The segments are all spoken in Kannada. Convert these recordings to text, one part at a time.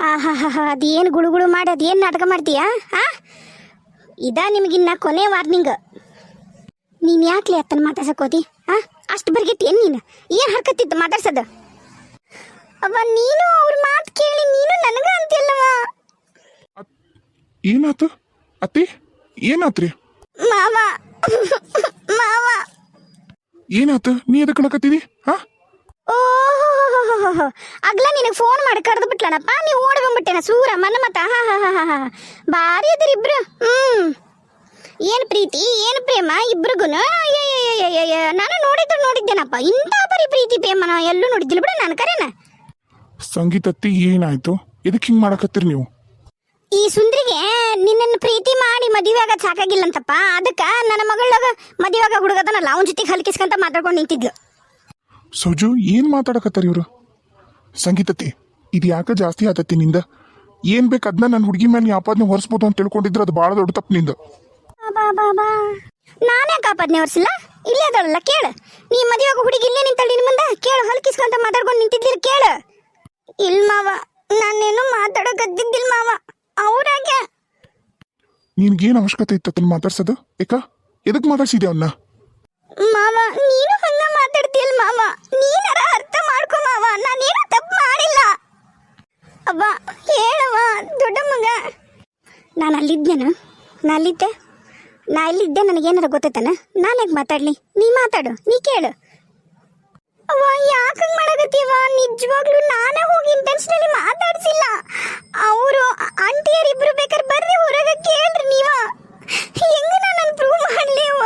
ಆಹಾಹಾ ಅದೇನು ಗುಳುಗುಳು ಮಾಡಿ ಅದೇನು ನಾಟಕ ಮಾಡ್ತೀಯಾ? ಹಾ ಇದ ನಿಮಗಿನ್ನ ಕೊನೆ ವಾರ್ನಿಂಗ್ ನೀನು ಯಾಕೆ ಅತ್ತನ ಮಾತಾಡ್ಸಕೋತಿ ಹಾ ಅಷ್ಟು ಬರ್ಗಿತ್ತು ಏನು ನೀನು? ಏನು ಹರ್ಕತ್ತಿತ್ತು ಮಾತಾಡ್ಸೋದು? ಅವ ನೀನು ಅವ್ರ ಮಾತು ಕೇಳಿ ನೀನು ನನಗ ಅಂತಿಲ್ಲವ ಏನಾತು? ಅತ್ತಿ ಏನಾತ್ರಿ? ಮಾವ. ಮಾವ. ಏನಾತು? ನೀ ಅದಕ್ಕೆ ಕಣಕತ್ತಿದಿ ಹಾ ಓಹೋ ಅಗ್ಲ ನಿನಗೆ ಫೋನ್ ಮಾಡಿ ಕರೆದು ಬಿಟ್ಲನಪ್ಪ? ನೀವು ಓಡಿ ಬಂದ್ಬಿಟ್ಟೆನ ಸೂರ ಮನ ಮತ? ಹಾ ಹಾ ಹಾ ಹಾ ಭಾರಿ ಅದ್ರ ಇಬ್ರು. ಹ್ಮ್. ಏನು ಪ್ರೀತಿ ಏನು ಪ್ರೇಮ ಇಬ್ರಿಗೂ ನಾನು ನೋಡಿದ್ರು ನೋಡಿದ್ದೇನಪ್ಪ. ಇಂಥ ಬರೀ ಪ್ರೀತಿ ಪ್ರೇಮನ ಎಲ್ಲೂ ನೋಡಿದ್ದಿಲ್ಲ ಬಿಡ ನಾನು ಕರೆನ. ಸಂಗೀತತ್ತಿ ಏನಾಯ್ತು? ಇದಕ್ಕೆ ಹಿಂಗೆ ಮಾಡಕತ್ತೀರಿ ನೀವು? ಈ ಸುಂದ್ರಿಗೆ ನಿನ್ನನ್ನು ಪ್ರೀತಿ ಮಾಡಿ ಮದುವೆ ಆಗದ್ ಸಾಕಾಗಿಲ್ಲಂತಪ್ಪ. ಅದಕ್ಕೆ ನನ್ನ ಮಗಳಾಗ ಮದುವೆ ಆಗ ಹುಡುಗದನಲ್ಲ ಅವನ ಜೊತೆಗೆ ಹಲ್ಕಿಸ್ಕೊಂತ ಮಾತಾಡ್ಕೊಂಡು ನಿಂತಿದ್ಲು. ಸೌಜು ಏನು ಮಾತಾಡಕತ್ತಾರ ಇವರು? ಸಂಗೀತತಿ ಇದು ಯಾಕೆ ಜಾಸ್ತಿ ಆತತ್ತಿ ನಿಂದ? ಏನು ಬೇಕು ಅದನ್ನ ನನ್ನ ಹುಡುಗಿ ಮೇಲೆ ನೀ ಆಪಾದನೆ ಹೊರಿಸ್ಬೋದು ಅಂತ ತಿಳ್ಕೊಂಡಿದ್ರೆ ಅದು ಭಾಳ ದೊಡ್ಡ ತಪ್ಪು ನಿಂದ. ನಾನೇ ಕಾಪಾದ್ನೆ ಹೊರಸಿಲ್ಲ? ಇಲ್ಲೇ ಅದಳಲ್ಲ ಕೇಳ. ನೀ ಮದುವೆ ಆಗೋ ಹುಡುಗಿ ಇಲ್ಲೇ ನಿಂತಳಿ ನಿಮ್ಮ ಮುಂದೆ? ಕೇಳು ಹಲ್ಕಿಸ್ಕೊಂತ ಮಾತಾಡ್ಕೊಂಡು ನಿಂತಿದ್ದೀರಿ ಕೇಳ. ಇಲ್ ಮಾವ ನಾನೇನು ಮಾತಾಡಕತ್ತಿದ್ದಿಲ್ಲ ಮಾವ. ಅವ್ರಾಗೆ. ನಿನ್ಗೇನು ಅವಶ್ಯಕತೆ ಇತ್ತು ಅದನ್ನ ಮಾತಾಡ್ಸೋದು? ಏಕ ಎದಕ್ಕೆ ಮಾತಾಡ್ಸಿದ್ದೆ ಅವನ್ನ ಮಾವ, ನೀನು ಹಂಗ ಮಾತಾಡ್ತೀಯಲ್ ಮಾವ? ನೀನಾರ ಅರ್ಥ ಮಾಡ್ಕೊ ಮಾವ, ನಾನೇನು ತಪ್ಪು ಮಾಡಿಲ್ಲ. ಅಬ್ಬ ಹೇಳವ ದೊಡ್ಡ ಮಗ. ನಾನು ಅಲ್ಲಿದ್ದೇನು ನಾ ಅಲ್ಲಿದ್ದೆ? ನಾ ಇಲ್ಲಿದ್ದೆ, ನನಗೇನಾರ ಗೊತ್ತೈತನ? ನಾನು ಹೇಗೆ ಮಾತಾಡ್ಲಿ? ನೀ ಮಾತಾಡು, ನೀ ಕೇಳು. ಅವ್ವ, ಯಾಕೆ ಮಾಡಕತ್ತೀವ ನಿಜವಾಗ್ಲೂ ನಾನೇ ಹೋಗಿ ಇಂಟೆನ್ಷನಲಿ ಮಾತಾಡ್ಸಿಲ್ಲ. ಅವರು ಆಂಟಿಯರಿಬ್ರು ಬೇಕಾದ್ರೆ ಬರ್ರಿ, ಹೊರಗೆ ಕೇಳ್ರಿ ನೀವ. ಹೆಂಗ ನಾನು ಪ್ರೂವ್ ಮಾಡ್ಲಿ ಅವ್ವ?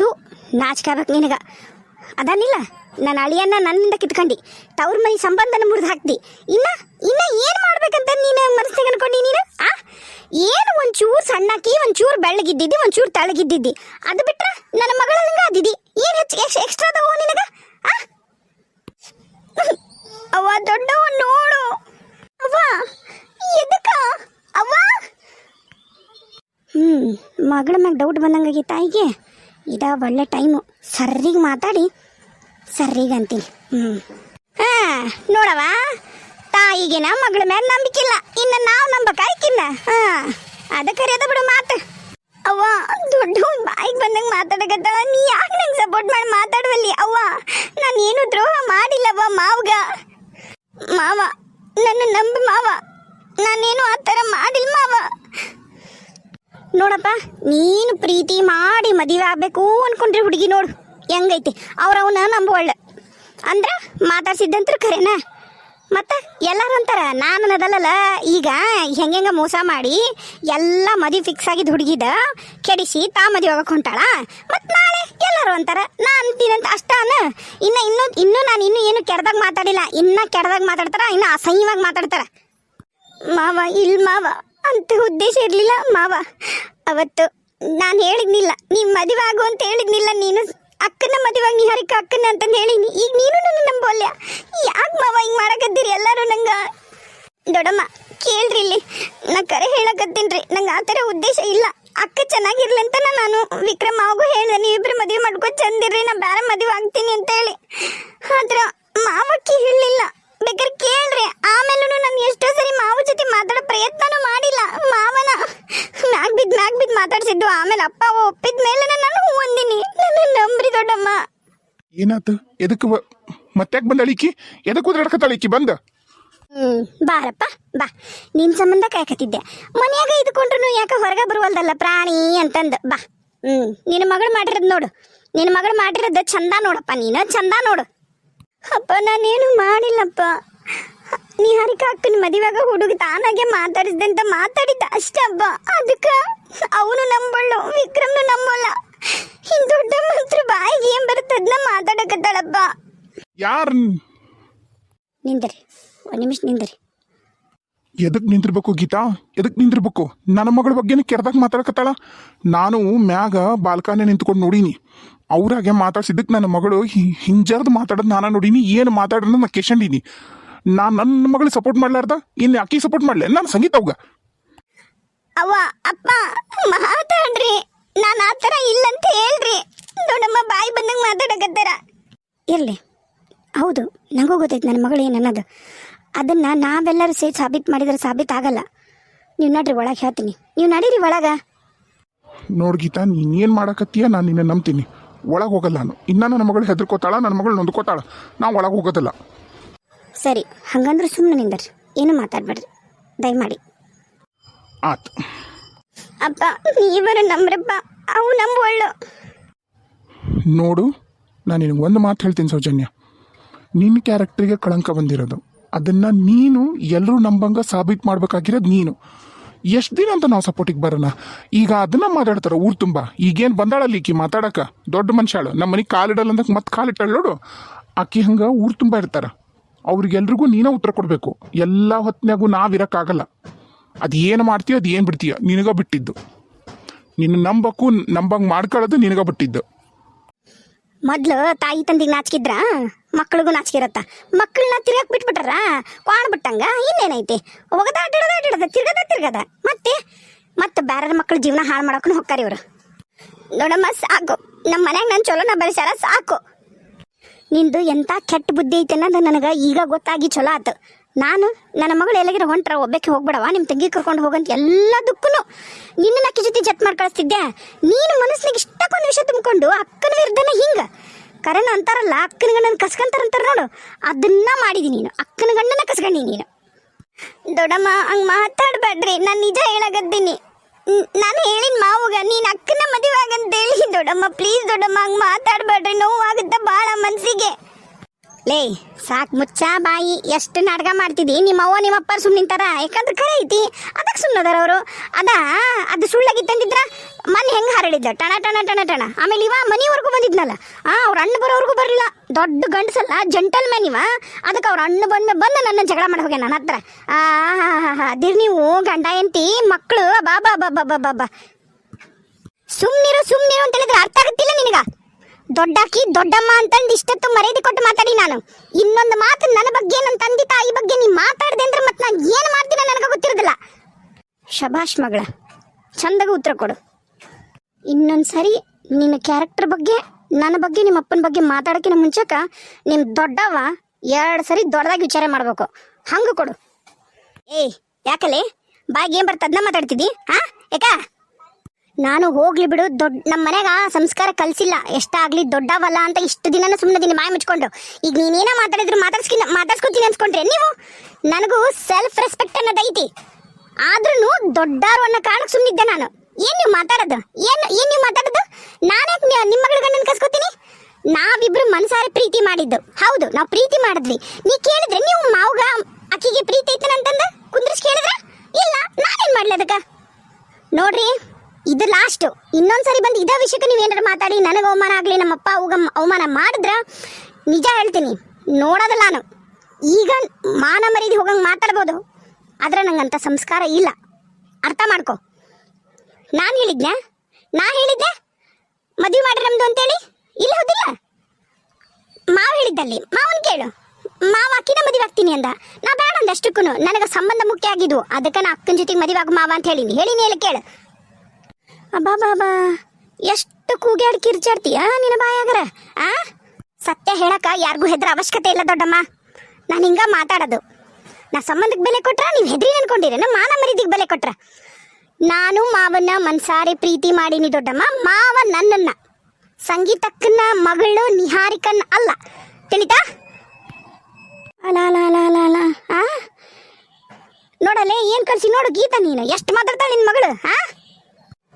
ಥೂ ನಾಚ್ಕೋಬೇಕು ನಿನಗೆ. ಅದಾನಿಲ್ಲ ನನ್ನ ಅಳಿಯನ್ನ ನನ್ನಿಂದ ಕಿತ್ಕೊಂಡಿ. ತವ್ರ ಮನೆ ಸಂಬಂಧನ ಮುರಿದು ಹಾಕ್ದಿ. ಇನ್ನ ಇನ್ನ ಏನು ಮಾಡ್ಬೇಕಂತ ನೀನು ಮನಸ್ಸಿಗೆ ಅನ್ಕೊಂಡಿ ನೀನು, ಆ? ಏನು ಒಂಚೂರು ಸಣ್ಣಕ್ಕಿ, ಒಂಚೂರು ಬೆಳ್ಳಗಿದ್ದಿದ್ದಿ, ಒಂಚೂರು ತಳಗಿದ್ದಿದ್ದಿ. ಅದು ಬಿಟ್ರೆ ನನ್ನ ಮಗಳ ಹಂಗ ಆದಿದ್ದಿ ಏನು ಹೆಚ್ಚಿಗೆ ಎಕ್ಸ್ಟ್ರಾ ಅದಾವೋ ನಿನಗೆ, ಆ? ಅವ್ವ ದೊಡ್ಡವ ನೋಡು. ಅವ್ವ ಎದಕ್ಕ? ಅವ್ವ ಹ್ಞೂ ಮಗಳ ಮ್ಯಾಗ ಡೌಟ್ ಬಂದಂಗಾಗಿ ತಾಯಿಗೆ. ಇದ ಒಳ್ಳೆ ಟೈಮು ಸರ್ರಿಗೆ ಮಾತಾಡಿ, ಸರ್ರಿಗೆ ಅಂತೀನಿ. ಹ್ಮ್. ತ ನೋಡವ ನಾ ಮಗಳ ಮೇಲೆ ನಂಬಿಕಿಲ್ಲ ಇನ್ನು ನಾವು ನಂಬಕಾಯ್ಕಿನ್ನ ಹಾಂ ಅದಕ್ಕೆ ಅದ ಬಿಡು ಮಾತು. ಅವ್ವ ದೊಡ್ಡ ಬಾಯಿಗೆ ಬಂದಂಗ ಮಾತಾಡಕತ್ತಾಳ. ನೀ ಯಾಕೆ ನಂಗೆ ಸಪೋರ್ಟ್ ಮಾಡಿ, ಮಾತಾಡುವಲ್ಲಿ? ಅವ್ವ, ನಾನು ಏನು ದ್ರೋಹ ಮಾಡಿಲ್ಲವ್ವ ಮಾವಗ. ಮಾವ, ನನ್ನ ನಂಬ ಮಾವ. ನಾನೇನು ಆ ಥರ ಮಾಡಿಲ್ಲ ಮಾವ? ನೋಡಪ್ಪ, ನೀನು ಪ್ರೀತಿ ಮಾಡಿ ಮದುವೆ ಆಗ್ಬೇಕು ಅನ್ಕೊಂಡ್ರಿ ಹುಡುಗಿ ನೋಡು, ಹೆಂಗೈತಿ? ಅವ್ರ ಅವನ ನಂಬುವಳ್ಳ ಅಂದ್ರ ಮಾತಾಡ್ಸಿದ್ದಂತ್ರ ಖರೇನ? ಮತ್ತೆ ಎಲ್ಲಾರು ಅಂತಾರ? ನಾನು ಅನ್ನೋದಲ್ಲಲ್ಲ, ಈಗ ಹೆಂಗೆಂಗ ಮೋಸ ಮಾಡಿ ಎಲ್ಲ ಮದುವೆ ಫಿಕ್ಸ್ ಆಗಿದ್ದ ಹುಡುಗಿದ ಕೆಡಿಸಿ ತಾ ಮದುವೆ ಹೋಗಕ್ಕೆ ಹೊಂಟಾಳ? ಮತ್ತೆ ನಾಳೆ ಎಲ್ಲರೂ ಅಂತಾರ ನಾ ಅಂತೀನಂತ ಅಷ್ಟ ಅನ್ನ ಇನ್ನ ಇನ್ನೂ ಇನ್ನೂ ನಾನು ಇನ್ನೂ ಏನು ಕೆಡ್ದಾಗ ಮಾತಾಡಿಲ್ಲ, ಇನ್ನ ಕೆಡ್ದಾಗ ಮಾತಾಡ್ತಾರ, ಇನ್ನ ಅಸಹ್ಯವಾಗಿ ಮಾತಾಡ್ತಾರ. ಮಾವ, ಇಲ್ ಮಾವ. ಅಂತ ಉದ್ದೇಶ ಇರಲಿಲ್ಲ ಮಾವ. ಅವತ್ತು ನಾನು ಹೇಳಿದ್ನಿಲ್ಲ ನೀ ಮದುವೆ ಆಗು ಅಂತ ಹೇಳಿದ್ನಿಲ್ಲ, ನೀನು ಅಕ್ಕನ ಮದುವೆ ನೀ ಹರಿಕ ಅಕ್ಕನ ಅಂತಂದು ಹೇಳಿನಿ ಈಗ ನೀನು ನನ್ನ ನಂಬೋಲ್ಯ ಯಾಕೆ ಮಾವ ಹಿಂಗೆ ಮಾಡಕತ್ತೀರಿ? ಎಲ್ಲರೂ ನಂಗೆ ದೊಡಮ್ಮ ಕೇಳ್ರಿ ಇಲ್ಲಿ. ನಾ ಕರೆ ಹೇಳಕತ್ತೀನಿ ನಂಗೆ ಆ ಥರ ಉದ್ದೇಶ ಇಲ್ಲ. ಅಕ್ಕ ಚೆನ್ನಾಗಿರ್ಲಿ ಅಂತ ನಾನು ವಿಕ್ರಮ್ ಮಾವಗೂ ಹೇಳಿದೆ, ನೀವಿಬ್ರು ಮದುವೆ ಮಾಡ್ಕೊ ಚಂದಿರ್ರಿ, ನಾ ಬೇರೆ ಮದುವೆ ಆಗ್ತೀನಿ ಅಂತ ಹೇಳಿ. ಆದ್ರೆ ಮಾವಕ್ಕೆ ಹೇಳಿಲ್ಲ ಬೇಕಾದ್ರೆ ಕೇಳ್ರಿ. ಆಮೇಲೂ ನಾನು ಎಷ್ಟೋ ಸರಿ ಮಾವ ಜೊತೆ ಮಾತಾಡೋ ಪ್ರಯತ್ನನೂ ಮಾಡಿಲ್ಲ. ಮಾವನ ಮ್ಯಾಗ್ ಬಿದ್ದು ಮ್ಯಾಗ್ ಬಿದ್ದು ಮಾತಾಡ್ಸಿದ್ದು. ಆಮೇಲೆ ಅಪ್ಪ ಒಪ್ಪಿದ ಮೇಲೆ ನಾನು ಹೂ ಅಂದಿನಿ. ನನ್ನ ನಂಬ್ರಿ ದೊಡ್ಡಮ್ಮ. ಏನಾತು? ಎದಕ್ಕೆ ಮತ್ತ್ಯಾಕೆ ಬಂದ ಅಳಿಕಿ ಎದಕ್ಕೆ ಉದ್ರಾಡ್ಕತ್ತಾಳ ಈಕಿ? ಬಂದ. ಹ್ಮ್ ಬಾರಪ್ಪ ಬಾ. ನಿನ್ ಸಂಬಂಧ ಕಾಯ್ಕತ್ತಿದ್ದೆ. ಮನ್ಯಾಗ ಇದ್ಕೊಂಡ್ರು ಯಾಕೆ ಹೊರಗೆ ಬರುವಲ್ದಲ್ಲ ಪ್ರಾಣಿ ಅಂತಂದು. ಬಾ. ಹ್ಮ್ ನಿನ್ನ ಮಗಳು ಮಾಡಿರೋದು ನೋಡು. ನಿನ್ನ ಮಗಳು ಮಾಡಿರೋದು ಚಂದ ನೋಡಪ್ಪ. ನೀನು ಚಂದ ನೋಡು. ಅಪ್ಪ ನಾನೇನು ಮಾಡಿಲ್ಲಪ್ಪ. ನೀ ಹರಿಕ ಅಕ್ಕನ ಮದುವೆಗ ಹುಡುಗ ತಾನಾಗೆ ಮಾತಾಡಿದ್ದೆ ಅಂತ ಮಾತಾಡಿದ್ದ ಅಪ್ಪ. ಅದಕ್ಕೆ ಅವನು ನಂಬಳ್ಳು ವಿಕ್ರಮ್ನು ನಂಬಲ್ಲ. ಹಿಂಗ್ ದೊಡ್ಡ ಮಂತ್ರ ಬಾಯಿಗೆ ಏನ್ ಬರುತ್ತೆ ಅದನ್ನ ಮಾತಾಡಕತ್ತಾಳಪ್ಪ ಯಾರು ನಿಂದರಿ ಒಂದು ನಿಮಿಷ ನಿಂದರಿ. ಎದಕ್ ನಿಂತಿರ್ಬೇಕು ಗೀತಾ? ಎದಕ್ ನಿಂದಿರ್ಬೇಕು ನನ್ನ ಮಗಳ ಬಗ್ಗೆನೇ ಕೆರೆದಾಗ ಮಾತಾಡಕತ್ತಾಳ? ನಾನು ಮ್ಯಾಗ ಬಾಲ್ಕಾನೆ ನಿಂತ್ಕೊಂಡು ನೋಡೀನಿ. ಅವ್ರಾಗೆ ಮಾತಾಡ್ಸಿದ್ದಕ್ಕೆ ನನ್ನ ಮಗಳು ಹಿಂಜರ್ದು ಮಾತಾಡೋದು ನಾನು ನೋಡೀನಿ. ಏನು ಮಾತಾಡೋದು ನಾ ಕೇಶಂಡೀನಿ. ನಾನು ನನ್ನ ಮಗಳಿಗೆ ಸಪೋರ್ಟ್ ಮಾಡ್ಲಾರ್ದ? ಇನ್ನು ಅಕ್ಕಿ ಸಪೋರ್ಟ್ ಮಾಡ್ಲೆ? ನಾನು ಸಂಗೀತ ಅವ್ಗ. ಅವ್ವ, ಅಪ್ಪ, ಮಾತಾಡ್ರಿ. ನಾನು ಆ ಥರ ಇಲ್ಲಂತ ಹೇಳ್ರಿ. ದೊಡ್ಡಮ್ಮ ಬಾಯಿ ಬಂದಂಗೆ ಮಾತಾಡಕತ್ತಾರ. ಇರಲಿ. ಹೌದು ನನಗೂ ಗೊತ್ತೈತೆ ನನ್ನ ಮಗಳು ಏನು ಅನ್ನೋದು ಅದನ್ನ ನಾವೆಲ್ಲರೂ ಸೇರಿ ಸಾಬೀತು ಮಾಡಿದ್ರೆ ಸಾಬೀತು ಆಗಲ್ಲ. ನೀವು ನಡ್ರಿ ಒಳಗೆ ಹೇಳ್ತೀನಿ. ನೀವು ನಡೀರಿ ಒಳಗೆ. ನೋಡ್ ಗೀತಾ ನೀನೇನು ಮಾಡಕತ್ತೀಯ ನಾನು ನಿನ್ನ ನಂಬ್ತೀನಿ. ಒಳಗೆ ಹೋಗಲ್ಲ ನಾನು. ಇನ್ನ ನನ್ನ ಮಗಳು ಹೆದರ್ಕೋತಾಳ ನನ್ನ ಮಗಳು ನೊಂದ್ಕೋತಾಳ. ನಾವು ಒಳಗೆ ಹೋಗೋದಿಲ್ಲ. ಸರಿ ಹಂಗಂದ್ರೆ ಸುಮ್ಮನೆ ನಿಂದ್ರಿ. ಏನು ಮಾತಾಡ್ಬೇಡ್ರಿ. ದಯಮಾಡಿ. ಆತು. ಅಪ್ಪ ನೀವರ ನಂಬ್ರಪ್ಪ. ಅವು ನಂಬುವಳ್ಳು ನೋಡು ನಾನು ನಿನಗೆ ಒಂದು ಮಾತು ಹೇಳ್ತೀನಿ ಸೌಜನ್ಯ. ನಿನ್ನ ಕ್ಯಾರೆಕ್ಟ್ರಿಗೆ ಕಳಂಕ ಬಂದಿರೋದು. ಅದನ್ನು ನೀನು ಎಲ್ಲರೂ ನಂಬಂಗ ಸಾಬೀತು ಮಾಡ್ಬೇಕಾಗಿರೋದು ನೀನು. ಎಷ್ಟು ದಿನ ಅಂತ ನಾವು ಸಪೋರ್ಟಿಗೆ ಬರೋಣ? ಈಗ ಅದನ್ನ ಮಾತಾಡ್ತಾರೆ ಊರು ತುಂಬ. ಈಗೇನು ಬಂದಾಳಲ್ಲ ಈಕಿ ಮಾತಾಡಕ? ದೊಡ್ಡ ಮನುಷ್ಯಾಳು ನಮ್ಮ ಮನೆಗೆ ಕಾಲಿಡಲ್ಲ ಅಂದಕ್ಕೆ ಮತ್ತೆ ಕಾಲಿಟ್ಟಾಳು ನೋಡು. ಆಕಿ ಹಂಗೆ ಊರು ತುಂಬ ಇರ್ತಾರ. ಅವ್ರಿಗೆಲ್ರಿಗೂ ನೀನೇ ಉತ್ತರ ಕೊಡಬೇಕು. ಎಲ್ಲ ಹೊತ್ತಿನಾಗೂ ನಾವಿರೋಕ್ಕಾಗಲ್ಲ ಅದು ಏನು ಮಾಡ್ತೀಯ ಅದು ಏನು ಬಿಡ್ತೀಯ. ನಿನಗ ಬಿಟ್ಟಿದ್ದು. ನಿನ್ನ ನಂಬಕ್ಕೂ ನಂಬಂಗೆ ಮಾಡ್ಕೊಳ್ಳೋದು ನಿನಗ ಬಿಟ್ಟಿದ್ದು. ಮೊದ್ಲು ತಾಯಿ ತಂದಿಗೆ ನಾಚಿಕಿದ್ರ? ಮಕ್ಳಿಗೂ ನಾಚಿಕಿರತ್ತ? ಮಕ್ಕಳನ್ನ ತಿರ್ಗಕ್ ಬಿಟ್ಬಿಟ್ಟಾರ ಕ್ವಾಣ ಬಿಟ್ಟಂಗ? ಇನ್ನೇನೈತಿ? ಹೋಗದ ಅಡ್ಡಾಡದ ಅಡ್ಡಾಡದ ತಿರ್ಗದ ತಿರ್ಗದ? ಮತ್ತೆ? ಮತ್ತೆ ಬೇರೆ ಮಕ್ಳ ಜೀವನ ಹಾಳು ಮಾಡಕ್ಕೂ ಹೋಗ್ತಾರೆ ಇವರು. ನೋಡಮ್ಮ, ಸಾಕು. ನಮ್ಮ ಮನ್ಯಾಗ ನನ್ನ ಚಲೋ ನಾ ಬೆಳೆಸ್ಯಾರ, ಸಾಕು. ನಿಂದು ಎಂಥ ಕೆಟ್ಟ ಬುದ್ಧಿ ಐತೆ ಅನ್ನೋದು ನನಗೆ ಈಗ ಗೊತ್ತಾಗಿ ಚಲೋ ಆತು. ನಾನು ನನ್ನ ಮಗಳು ಎಲ್ಲಗಿರ ಹೊಂಟ್ರ ಒಬ್ಬಕ್ಕೆ ಹೋಗ್ಬಿಡವ ನಿಮ್ಮ ತಂಗಿ ಕರ್ಕೊಂಡು ಹೋಗಂತ ಎಲ್ಲದಕ್ಕೂ ನಿನ್ನ ಅಕ್ಕಿ ಜೊತೆ ಜತ್ ಮಾಡಿ ಕಳಿಸ್ತಿದ್ದೆ. ನೀನು ಮನಸ್ಸಿನಾಗ ಇಷ್ಟಕ್ಕೊಂದು ವಿಷಯ ತುಂಬಿಕೊಂಡು ಅಕ್ಕನ ವಿರುದ್ಧನ ಹಿಂಗ. ಕರೆನ ಅಂತಾರಲ್ಲ, ಅಕ್ಕನ ಗಂಡನ ಕಸ್ಕಂತಾರಂತಾರ ನೋಡು. ಅದನ್ನ ಮಾಡಿದಿ ನೀನು. ಅಕ್ಕನ ಗಂಡನ ಕಸ್ಕೊಂಡಿ ನೀನು. ದೊಡ್ಡಮ್ಮ, ಹಂಗೆ ಮಾತಾಡ್ಬೇಡ್ರಿ ನಾನು ನಿಜ ಹೇಳಗದ್ದೀನಿ. ನಾನು ಹೇಳಿನ ಮಾವುಗ, ನೀನು ಅಕ್ಕನ ಮದುವೆ ಆಗಂತ ಹೇಳಿ ದೊಡ್ಡಮ್ಮ, ಪ್ಲೀಸ್ ದೊಡ್ಡಮ್ಮ, ಹಂಗೆ ಮಾತಾಡ್ಬೇಡ್ರಿ ನೋವಾಗುತ್ತೆ ಭಾಳ ಮನ್ಸಿಗೆ. ಲೇ, ಸಾಕ್ ಮುಚ್ಚ ಬಾಯಿ, ಎಷ್ಟು ನಾಟಕ ಮಾಡ್ತಿದ್ದಿ ನಿಮ್ಮ ಅವ್ವ ನಿಮ್ಮ ಅಪ್ಪ ಸುಮ್ಮನೆ ನಿಂತಾರ? ಯಾಕಂದ್ರೆ ಖರೆ ಐತಿ. ಅದಕ್ಕೆ ಸುಮ್ಮನದಾರ ಅವರು. ಅದ? ಅದು ಸುಳ್ಳಾಗಿತ್ತಂದಿದ್ರ ಮನೆ ಹೆಂಗೆ ಹರಡಿದ್ದ ಟಣ ಟಣ ಟಣ ಟಣ. ಆಮೇಲೆ ಇವ ಮನಿವರೆಗೂ ಬಂದಿದ್ನಲ್ಲ. ಆ, ಅವ್ರ ಅಣ್ಣ ಬರೋವರೆಗೂ ಬರಲಿಲ್ಲ. ದೊಡ್ಡ ಗಂಡಸಲ್ಲ ಜಂಟಲ್ ಮ್ಯಾನ್ ಇವ. ಅದಕ್ಕೆ ಅವ್ರ ಅಣ್ಣ ಬಂದ ಬಂದು ನನ್ನ ಜಗಳ ಮಾಡಿ ಹೋಗ್ಯ ನನ್ನ ಹತ್ರ. ಅದಿರ್ ನೀವು ಗಂಡ ಎಂತಿ ಮಕ್ಕಳು ಬಾ ಬಾ ಬಾ ಬಾ ಬಾ ಬಾ ಬಾ. ಸುಮ್ನಿರು ಸುಮ್ನಿರು ಅಂತ ಹೇಳಿದ್ರೆ ಅರ್ಥ ಆಗುತ್ತಿಲ್ಲ ನಿನಗ. ದೊಡ್ಡಾಕಿ ದೊಡ್ಡಮ್ಮ ಅಂತಂದು ಇಷ್ಟೊತ್ತು ಮರ್ಯಾದೆ ಕೊಟ್ಟು ಮಾತಾಡಿ ನಾನು. ಇನ್ನೊಂದು ಮಾತು ನನ್ನ ಬಗ್ಗೆ ನನ್ನ ತಂದೆ ತಾಯಿ ಬಗ್ಗೆ ನೀ ಮಾತಾಡ್ದೆ ಅಂದ್ರೆ ಮತ್ತೆ ನಾನು ಏನು ಮಾಡ್ತೀನಿ ನನಗೆ ಗೊತ್ತಿರೋದಿಲ್ಲ. ಶಭಾಷ್ ಮಗಳ, ಚಂದಗ ಉತ್ತರ ಕೊಡು. ಇನ್ನೊಂದು ಸರಿ ನಿನ್ನ ಕ್ಯಾರೆಕ್ಟರ್ ಬಗ್ಗೆ, ನನ್ನ ಬಗ್ಗೆ, ನಿಮ್ಮ ಅಪ್ಪನ ಬಗ್ಗೆ ಮಾತಾಡೋಕ್ಕಿಂತ ಮುಂಚೆಕ ನಿಮ್ಮ ದೊಡ್ಡವ ಎರಡು ಸರಿ ದೊಡ್ಡದಾಗಿ ವಿಚಾರ ಮಾಡಬೇಕು. ಹಂಗೆ ಕೊಡು. ಏಯ್, ಯಾಕಲೆ? ಬಾಯಿಗೆ ಏನು ಬರ್ತದನ್ನ ಮಾತಾಡ್ತಿದ್ದಿ? ಹಾಂ ಯಾಕ ನಾನು ಹೋಗ್ಲಿ ಬಿಡು ದೊಡ್ಡ ನಮ್ಮ ಮನ್ಯಾಗ ಸಂಸ್ಕಾರ ಕಲ್ಸಿಲ್ಲ. ಎಷ್ಟಾಗ್ಲಿ ದೊಡ್ಡವಲ್ಲ ಅಂತ ಇಷ್ಟು ದಿನ ಸುಮ್ಮನೆ ದಿನ ಮಾಯ ಮುಚ್ಕೊಂಡು. ಈಗ ನೀನೇನ ಮಾತಾಡಿದ್ರು ಮಾತಾಡ್ಸ್ಕಿ ಮಾತಾಡ್ಸ್ಕೊತೀನಿ ಅನ್ಸ್ಕೊಂಡ್ರೆ ನೀವು? ನನಗೂ ಸೆಲ್ಫ್ ರೆಸ್ಪೆಕ್ಟ್ ಅನ್ನೋದು ಐತಿ. ಆದ್ರೂ ದೊಡ್ಡವರು ಅನ್ನೋ ಕಾರಣಕ್ಕೆ ಸುಮ್ಮನಿದ್ದೆ ನಾನು. ಏನ್ ನೀವು ಮಾತಾಡೋದು? ಏನು, ಏನ್ ನೀವು ಮಾತಾಡೋದು? ನಾನೇ ನಿಮ್ಮ ಮಗಳ ಗಂಡನ ಕಸ್ಕೊತೀನಿ ನಾವಿಬ್ರು ಮನಸಾರೆ ಪ್ರೀತಿ ಮಾಡಿದ್ದು. ಹೌದು, ನಾವು ಪ್ರೀತಿ ಮಾಡಿದ್ವಿ. ನೀ ಕೇಳಿದ್ರೆ ನೀವು ಮಾವಗ, ಅಕ್ಕಿಗೆ ಪ್ರೀತಿ ಐತನಂತಂದ ಕುಂದ್ರಿಸ್ ಕೇಳಿದ್ರೆ? ಇಲ್ಲ, ನಾನೇನ್ ಮಾಡ್ಲಿ ಅದಕ್ಕ? ನೋಡ್ರಿ. ಇದು ಲಾಸ್ಟ್ ಇನ್ನೊಂದ್ಸರಿ ಬಂದು ಇದೇ ವಿಷಯಕ್ಕೆ ನೀವು ಏನಾರು ಮಾತಾಡಿ, ನನಗೆ ಅವಮಾನ ಆಗಲಿ, ನಮ್ಮಪ್ಪ ಅವಮ ಅವಮಾನ ಮಾಡಿದ್ರ ನಿಜ ಹೇಳ್ತೀನಿ. ನೋಡೋದಲ್ಲ ನಾನು. ಈಗ ಮಾನ ಮರೀದಿ ಹೋಗಂಗೆ ಮಾತಾಡ್ಬೋದು, ಆದ್ರೆ ನಂಗಂತ ಸಂಸ್ಕಾರ ಇಲ್ಲ. ಅರ್ಥ ಮಾಡ್ಕೊ. ನಾನು ಹೇಳಿದ್ನಾ? ನಾ ಹೇಳಿದ್ದೆ? ಮದುವೆ ಮಾಡಿ ನಮ್ದು ಅಂತೇಳಿ? ಇಲ್ಲ, ಹೌದಿಲ್ಲ? ಮಾವ ಹೇಳಿದ್ದಲ್ಲಿ. ಮಾವನ್ ಕೇಳು. ಮಾವ ಅಕ್ಕಿನ ಮದುವೆ ಆಗ್ತೀನಿ ಅಂದ. ನಾ ಬೇಡ ಅಂದ ಅಷ್ಟಕ್ಕೂ ನನಗೆ ಸಂಬಂಧ ಮುಖ್ಯ ಆಗಿದ್ವು. ಅದಕ್ಕೆ ನಾ ಅಕ್ಕನ ಜೊತೆಗೆ ಮದುವೆ ಆಗು ಮಾವ ಅಂತ ಹೇಳಿನಿ. ಹೇಳಿನಿ ಹೇಳಿ ಕೇಳು. ಅಬ್ಬಾ ಬಾಬಾ ಎಷ್ಟು ಕೂಗ್ಯಾಡ್ ಕಿರ್ಚಾಡ್ತೀಯ ನಿನ್ನ ಬಾಯಾಗರ, ಆ? ಸತ್ಯ ಹೇಳಕ ಯಾರಿಗೂ ಹೆದ್ರ ಅವಶ್ಯಕತೆ ಇಲ್ಲ ದೊಡ್ಡಮ್ಮ. ನಾನು ಹಿಂಗ ಮಾತಾಡೋದು. ನಾ ಸಂಬಂಧಕ್ಕೆ ಬೆಲೆ ಕೊಟ್ರ, ನೀವು ಹೆದ್ರಿ ಅನ್ಕೊಂಡಿರೇನ ಮಾನ ಮರ್ಯಾದಿಗೆ ಬೆಲೆ ಕೊಟ್ರ. ನಾನು ಮಾವನ್ನ ಮನ್ಸಾರೆ ಪ್ರೀತಿ ಮಾಡೀನಿ ದೊಡ್ಡಮ್ಮ. ಮಾವ ನನ್ನನ್ನ. ಸಂಗೀತಕ್ಕನ್ನ, ಮಗಳು ನಿಹಾರಿಕನ್ ಅಲ್ಲ. ತಿಳಿತಾ? ಅಲ ಆ? ನೋಡಲೆ, ಏನ್ ಕಳ್ಸಿ ನೋಡು ಗೀತಾ ನೀನು. ಎಷ್ಟು ಮಾತಾಡ್ತಾಳೆ ನಿನ್ನ ಮಗಳು, ಆ?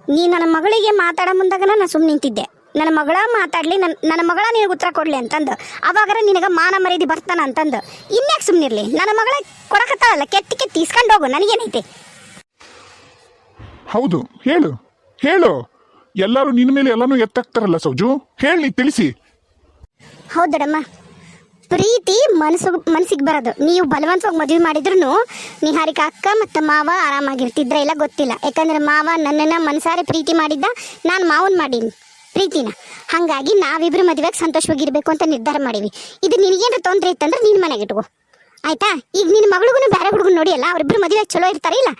ನೀ ನನ್ನ ಮಗಳಿಗೆ ಮಾತಾಡೋ ಮುಂದಾಗ ನಾನು ಸುಮ್ಮನೆ ನಿಂತಿದ್ದೆ. ನನ್ನ ಮಗಳ ಮಾತಾಡ್ಲಿ ನನ್ನ ನನ್ನ ಮಗಳ ನೀನು ಉತ್ತರ ಕೊಡ್ಲಿ ಅಂತಂದು. ಅವಾಗರ ನಿನಗೆ ಮಾನ ಮರ್ಯಾದೆ ಬರ್ತಾನ ಅಂತಂದು. ಇನ್ಯಾಕೆ ಸುಮ್ಮನಿರ್ಲಿ ನನ್ನ ಮಗಳ ಕೊಡಕತ್ತಾಳಲ್ಲ ಕೆತ್ತಿ ಕೆತ್ತಿ ಇಸ್ಕೊಂಡು ಹೋಗು ನನಗೇನೈತೆ? ಹೌದು ಹೇಳು ಹೇಳು. ಎಲ್ಲರೂ ನಿನ್ನ ಮೇಲೆ ಎಲ್ಲಾನು ಎತ್ತಾಕ್ತಾರಲ್ಲ ಸೌಜು? ಹೇಳಿ ತಿಳಿಸಿ. ಹೌದಡಮ್ಮ ಪ್ರೀತಿ ಮನಸ್ಸು ಮನಸ್ಸಿಗೆ ಬರೋದು. ನೀವು ಬಲವಂತವಾಗಿ ಮದುವೆ ಮಾಡಿದ್ರು ನಿಹಾರಿಕ ಅಕ್ಕ ಮತ್ತು ಮಾವ ಆರಾಮಾಗಿರ್ತಿದ್ರ ಇಲ್ಲ ಗೊತ್ತಿಲ್ಲ. ಯಾಕಂದ್ರೆ ಮಾವ ನನ್ನನ್ನು ಮನಸಾರೆ ಪ್ರೀತಿ ಮಾಡಿದ್ದ, ನಾನು ಮಾವನ್ ಮಾಡೀನಿ, ಪ್ರೀತಿನ. ಹಾಗಾಗಿ ನಾವಿಬ್ರು ಮದುವೆಗೆ ಸಂತೋಷವಾಗಿರ್ಬೇಕು ಅಂತ ನಿರ್ಧಾರ ಮಾಡೀವಿ. ಇದು ನಿನಗೇನು ತೊಂದರೆ ಇತ್ತಂದ್ರೆ ನೀನು ಮನೆಗೆ ಇಟ್ಕೋ. ಆಯ್ತಾ? ಈಗ ನಿನ್ನ ಮಗಳಿಗೂ ಬೇರೆ ಹುಡುಗನ ನೋಡಿಯಲ್ಲ ಅವರಿಬ್ರು ಮದುವೆಗೆ ಚಲೋ ಇರ್ತಾರೆ ಇಲ್ಲ?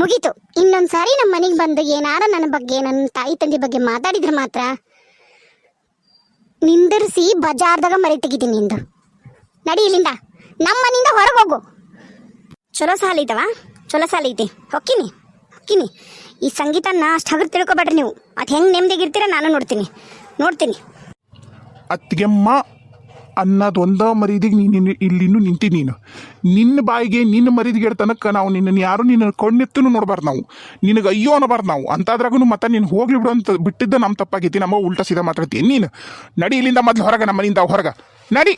ಮುಗೀತು. ಇನ್ನೊಂದು ಸಾರಿ ನಮ್ಮ ಮನೆಗೆ ಬಂದು ಏನಾರ ನನ್ನ ಬಗ್ಗೆ ನನ್ನ ತಾಯಿ ತಂದೆ ಬಗ್ಗೆ ಮಾತಾಡಿದ್ರೆ ಮಾತ್ರ ನಿಂದಿರಿಸಿ ಬಜಾರ್ದಾಗ ಮರಿ ತೆಗಿತೀನಿ ನಿಂದು. ನಡಿ ಇಲ್ಲಿಂದ. ನಮ್ಮ ಮನೆಯಿಂದ ಹೊರಗೆ ಹೋಗು ಚಲೋ ಸಾಲ ಐತವ? ಚಲೋ ಸಾಲ ಐತಿ. ಹೊಕ್ಕಿನಿ ಹೊಕ್ಕಿನಿ. ಈ ಸಂಗೀತನ ಅಷ್ಟು ಹಾಗೆ ತಿಳ್ಕೊಬೇಡ್ರಿ ನೀವು. ಅದು ಹೆಂಗೆ ನೆಮ್ಮದಿಗಿರ್ತೀರ ನಾನು ನೋಡ್ತೀನಿ. ನೋಡ್ತೀನಿ. ಅತ್ತಿಗೆಮ್ಮ, ಅನ್ನೋದೊಂದ ಮರೀದಿಗೆ ನೀನು ಇಲ್ಲಿನೂ ನಿಂತಿ ನೀನು. ನಿನ್ನ ಬಾಯಿಗೆ ನಿನ್ನ ಮರೀದಿಗೆ ತನಕ ನಾವು ನಿನ್ನನ್ನು ಯಾರು ನಿನ್ನ ಕಣ್ಣೆತ್ತೂ ನೋಡ್ಬಾರ್ದು ನಾವು. ನಿನಗೆ ಅಯ್ಯೋ ಅನ್ನಬಾರ್ದು ನಾವು. ಅಂತಾದ್ರಾಗೂ ಮತ್ತೆ ನೀನು ಹೋಗ್ಲಿ ಬಿಡು ಅಂತ ಬಿಟ್ಟಿದ್ದ ನಮ್ಮ ತಪ್ಪಾಗೈತಿ. ನಮ್ಮ ಉಲ್ಟಾ ಸೀದಾ ಮಾತಾಡ್ತೀನಿ ನೀನು. ನಡಿ ಇಲ್ಲಿಂದ ಮೊದ್ಲು ಹೊರಗೆ ನಮ್ಮ ಮನೆಯಿಂದ ಹೊರಗೆ. ನಡಿ.